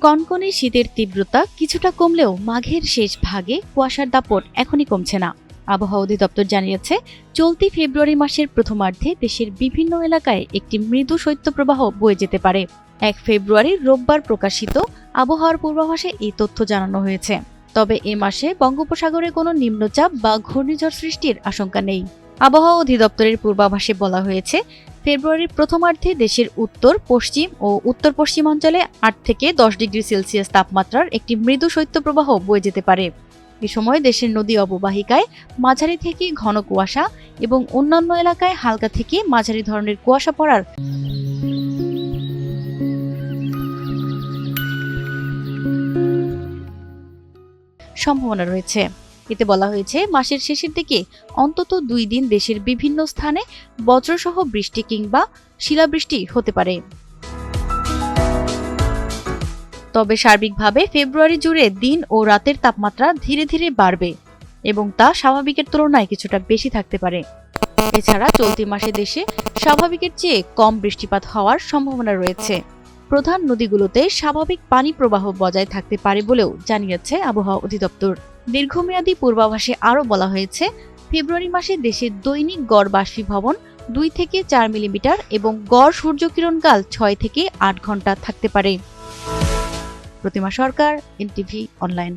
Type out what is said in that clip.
কনকনে শীতের তীব্রতা কিছুটা কমলেও মাঘের শেষ ভাগে কুয়াশার দাপট এখনই কমছে না। আবহাওয়া অধিদপ্তর জানিয়েছে, চলতি ফেব্রুয়ারি মাসের প্রথমার্ধে দেশের বিভিন্ন এলাকায় একটি মৃদু শৈত্যপ্রবাহ বয়ে যেতে পারে। এক ফেব্রুয়ারি রোববার প্রকাশিত আবহাওয়ার পূর্বাভাসে এই তথ্য জানানো হয়েছে। তবে এ মাসে বঙ্গোপসাগরে কোনো নিম্নচাপ বা ঘূর্ণিঝড় সৃষ্টির আশঙ্কা নেই। আবহাওয়া অধিদপ্তরের পূর্বাভাসে বলা হয়েছে, ফেব্রুয়ারির প্রথমার্ধে দেশের উত্তর, পশ্চিম ও উত্তর পশ্চিমাঞ্চলে আট থেকে দশ ডিগ্রি সেলসিয়াস তাপমাত্রার একটি মৃদু শৈত্যপ্রবাহ বয়ে যেতে পারে। এ সময় দেশের নদী অববাহিকায় মাঝারি থেকে ঘন কুয়াশা এবং অন্যান্য এলাকায় হালকা থেকে মাঝারি ধরনের কুয়াশা পড়ার সম্ভাবনা রয়েছে। এতে বলা হয়েছে, মাসের শেষের দিকে অন্তত দুই দিন দেশের বিভিন্ন স্থানে বজ্রসহ বৃষ্টি কিংবা শিলাবৃষ্টি হতে পারে। তবে সার্বিকভাবে ফেব্রুয়ারি জুড়ে দিন ও রাতের তাপমাত্রা ধীরে ধীরে বাড়বে এবং তা স্বাভাবিকের তুলনায় কিছুটা বেশি থাকতে পারে। এছাড়া চলতি মাসে দেশে স্বাভাবিকের চেয়ে কম বৃষ্টিপাত হওয়ার সম্ভাবনা রয়েছে। প্রধান নদীগুলোতে স্বাভাবিক পানি প্রবাহ বজায় থাকতে পারে বলেও জানিয়েছে আবহাওয়া অধিদপ্তর। দীর্ঘমেয়াদী পূর্বাভাসে আরও বলা হয়েছে, ফেব্রুয়ারি মাসে দেশের দৈনিক গড় বাষ্পীভবন দুই থেকে চার মিলিমিটার এবং গড় সূর্যকিরণকাল ছয় থেকে আট ঘণ্টা থাকতে পারে। Protima Sarkar, NTV online.